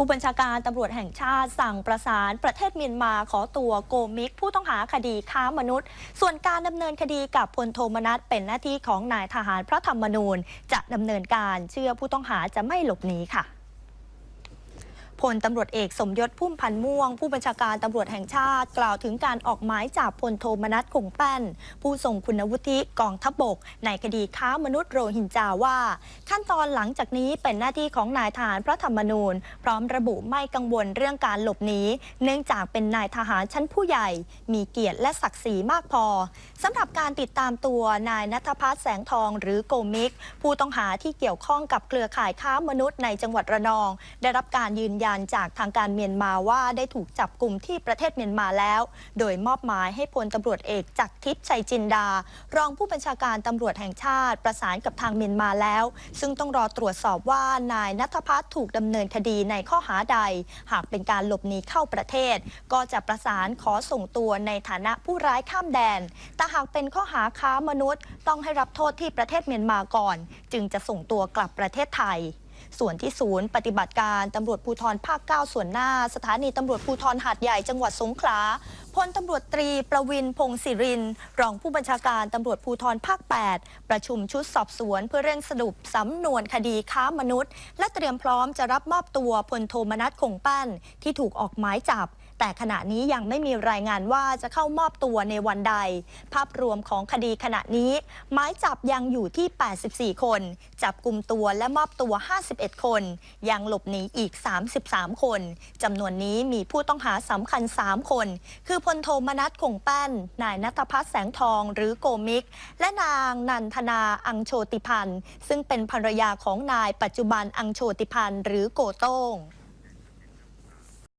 ผู้บัญชาการตำรวจแห่งชาติสั่งประสานประเทศเมียนมาขอตัวโกมิก ผู้ต้องหาคดีค้ามนุษย์ ส่วนการดำเนินคดีกับพลโทมนัสเป็นหน้าที่ของนายทหารพระธรรมนูญ จะดำเนินการเชื่อผู้ต้องหาจะไม่หลบหนีค่ะ พลตำรวจเอกสมยศพุ่มพันธ์ม่วง ผู้บัญชาการตำรวจแห่งชาติ กล่าวถึงการออกหมายจับพลโทมนัสคงแป้น ผู้ทรงคุณวุฒิกองทัพบกในคดีค้ามนุษย์โรฮิงญาว่า ขั้นตอนหลังจากนี้เป็นหน้าที่ของนายทหารพระธรรมนูญ พร้อมระบุไม่กังวลเรื่องการหลบหนีเนื่องจากเป็นนายทหารชั้นผู้ใหญ่ มีเกียรติและศักดิ์ศรีมากพอสำหรับการติดตามตัวนายนัทพัฒน์แสงทองหรือโกมิก ผู้ต้องหาที่เกี่ยวข้องกับเครือข่ายค้ามนุษย์ในจังหวัดระนอง ได้รับการยืนยันจากทางการเมียนมาว่าได้ถูกจับกลุ่มที่ประเทศเมียนมาแล้ว โดยมอบหมายให้พลตำรวจเอกจักรทิพย์ชัยจินดา รองผู้บัญชาการตำรวจแห่งชาติประสานกับทางเมียนมาแล้ว ซึ่งต้องรอตรวจสอบว่านายนัทพัฒน์ถูกดำเนินคดีในข้อหาใด หากเป็นการหลบหนีเข้าประเทศ ก็จะประสานขอส่งตัวในฐานะผู้ร้ายข้ามแดน แต่หากเป็นข้อหาค้ามนุษย์ ต้องให้รับโทษที่ประเทศเมียนมาก่อน จึงจะส่งตัวกลับประเทศไทย ส่วนที่ศูนย์ปฏิบัติการตำรวจภูธรภาค 9 ส่วนหน้า สถานีตำรวจภูธรหาดใหญ่จังหวัดสงขลาพลตำรวจตรีประวินพงศิริน รองผู้บัญชาการตำรวจภูธรภาค 8 ประชุมชุดสอบสวน เพื่อเร่งสรุปสำนวนคดีค้ามนุษย์ และเตรียมพร้อมจะรับมอบตัวพลโทมนัสคงแป้น ที่ถูกออกหมายจับแต่ขณะนี้ยังไม่มีรายงานว่าจะเข้ามอบตัวในวันใด ภาพรวมของคดีขณะนี้ หมายจับยังอยู่ที่ 84 คน จับกลุ่มตัวและมอบตัว 5 51 คน ยังหลบหนีอีก 33 คนจำนวนนี้มีผู้ต้องหาสำคัญ 3 คน คือพลโทมนัสคงแป้น นายนัทพัฒน์แสงทองหรือโกมิก และนางนันทนาอังโชติพันธ์ซึ่งเป็นภรรยาของนายปัจจุบันอังโชติพันธ์หรือโกโต้ง